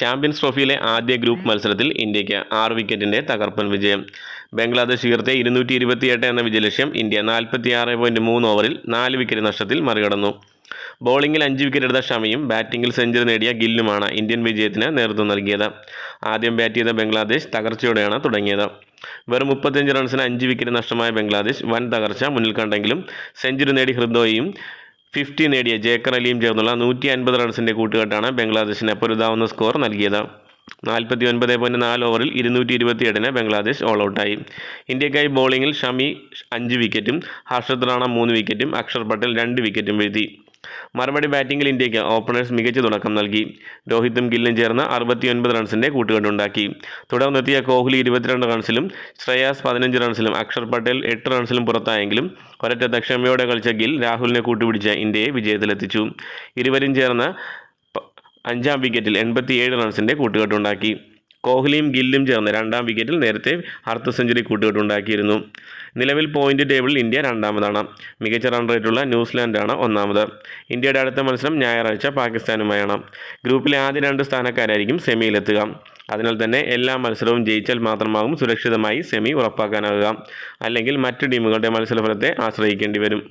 Champions ട്രോഫിയിലെ ആദ്യ group മത്സരത്തിൽ ഇന്ത്യയ്ക്ക് ആറ് വിക്കറ്റിന്റെ തകർപ്പൻ വിജയം. ബംഗ്ലാദേശ് ഉയർത്തിയ ഇരുന്നൂറ്റി ഇരുപത്തിയെട്ട് എന്ന വിജയലക്ഷ്യം ഇന്ത്യ നാൽപ്പത്തിയാറ് പോയിന്റ് മൂന്ന് ഓവറിൽ നാല് വിക്കറ്റ് നഷ്ടത്തിൽ മറികടന്നു. ബോളിംഗിൽ അഞ്ച് വിക്കറ്റ് എടുത്ത ഷമിയും ബാറ്റിംഗിൽ സെഞ്ചുറി നേടിയ ഗില്ലുമാണ് ഇന്ത്യൻ വിജയത്തിന് നേതൃത്വം നൽകിയത്. ആദ്യം ബാറ്റ് ചെയ്ത ബംഗ്ലാദേശ് തകർച്ചയോടെയാണ് തുടങ്ങിയത്. വെറും മുപ്പത്തഞ്ച് റൺസിന് അഞ്ച് വിക്കറ്റ് നഷ്ടമായ ബംഗ്ലാദേശ് വൻ തകർച്ച മുന്നിൽ കണ്ടെങ്കിലും സെഞ്ചുറി നേടി ഹൃദോയും ഫിഫ്റ്റി നേടിയ ജേക്കർ അലിയും ചേർന്നുള്ള നൂറ്റി അൻപത് റൺസിന്റെ കൂട്ടുകെട്ടാണ് ബംഗ്ലാദേശിന് പൊരുതാവുന്ന സ്കോർ നൽകിയത്. നാൽപ്പത്തി ഒൻപത് പോയിന്റ് നാല് ഓവറിൽ ഇരുന്നൂറ്റി ഇരുപത്തിയെട്ടിന് ബംഗ്ലാദേശ് ഓൾ ഔട്ടായി ഇന്ത്യക്കായി ബോളിംഗിൽ ഷമി അഞ്ച് വിക്കറ്റും ഹർഷദ് റാണ മൂന്ന് വിക്കറ്റും അക്ഷർ പട്ടേൽ രണ്ട് വിക്കറ്റും വീഴ്ത്തി. മറുപടി ബാറ്റിംഗിൽ ഇന്ത്യയ്ക്ക് ഓപ്പണേഴ്സ് മികച്ച തുടക്കം നൽകി. രോഹിത്തും ഗില്ലും ചേർന്ന് അറുപത്തിയൊൻപത് റൺസിന്റെ കൂട്ടുകെട്ടുണ്ടാക്കി തുടർന്നെത്തിയ കോഹ്ലി ഇരുപത്തിരണ്ട് റൺസിലും ശ്രേയാസ് പതിനഞ്ച് റൺസിലും അക്ഷർ പട്ടേൽ എട്ട് റൺസിലും പുറത്തായെങ്കിലും ഒരൊറ്റ ദക്ഷമയോടെ കളിച്ച ഗിൽ രാഹുലിനെ കൂട്ടുപിടിച്ച് ഇന്ത്യയെ വിജയത്തിലെത്തിച്ചു. ഇരുവരും ചേർന്ന് അഞ്ചാം വിക്കറ്റിൽ എൺപത്തിയേഴ് റൺസിന്റെ കൂട്ടുകെട്ടുണ്ടാക്കി കോഹ്ലിയും ഗില്ലും ചേർന്ന് രണ്ടാം വിക്കറ്റിൽ നേരത്തെ അർദ്ധ സെഞ്ചുറി കൂട്ടുകെട്ടുണ്ടാക്കിയിരുന്നു നിലവിൽ പോയിന്റ് ടേബിളിൽ ഇന്ത്യ രണ്ടാമതാണ്. മികച്ച റൺ റേറ്റുള്ള ന്യൂസിലാൻഡാണ് ഒന്നാമത്. ഇന്ത്യയുടെ അടുത്ത മത്സരം ഞായറാഴ്ച പാകിസ്ഥാനുമായാണ്. ഗ്രൂപ്പിലെ ആദ്യ രണ്ട് സ്ഥാനക്കാരായിരിക്കും സെമിയിലെത്തുക അതിനാൽ തന്നെ എല്ലാ മത്സരവും ജയിച്ചാൽ മാത്രമാകും സുരക്ഷിതമായി സെമി ഉറപ്പാക്കാനാകുക. അല്ലെങ്കിൽ മറ്റ് ടീമുകളുടെ മത്സരഫലത്തെ ആശ്രയിക്കേണ്ടി വരും.